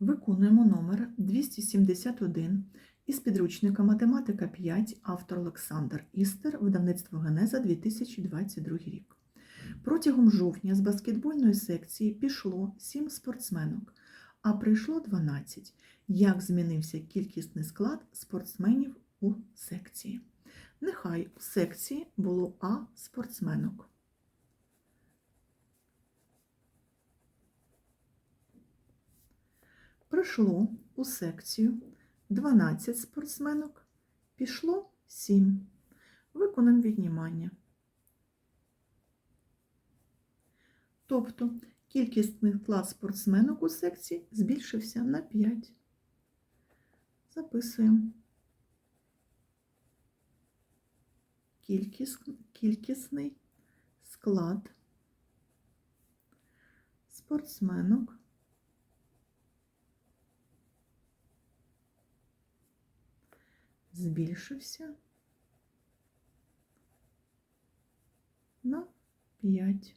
Виконуємо номер 271 із підручника Математика 5, автор Олександр Істер, видавництво Генеза 2022 рік. Протягом жовтня з баскетбольної секції пішло 7 спортсменок, а прийшло 12. Як змінився кількісний склад спортсменів у секції? Нехай у секції було А спортсменок. Прийшло у секцію 12 спортсменок, пішло 7. Виконаємо віднімання. Тобто кількісний склад спортсменок у секції збільшився на 5. Записуємо. Кількіс, кількісний склад спортсменок збільшився на 5.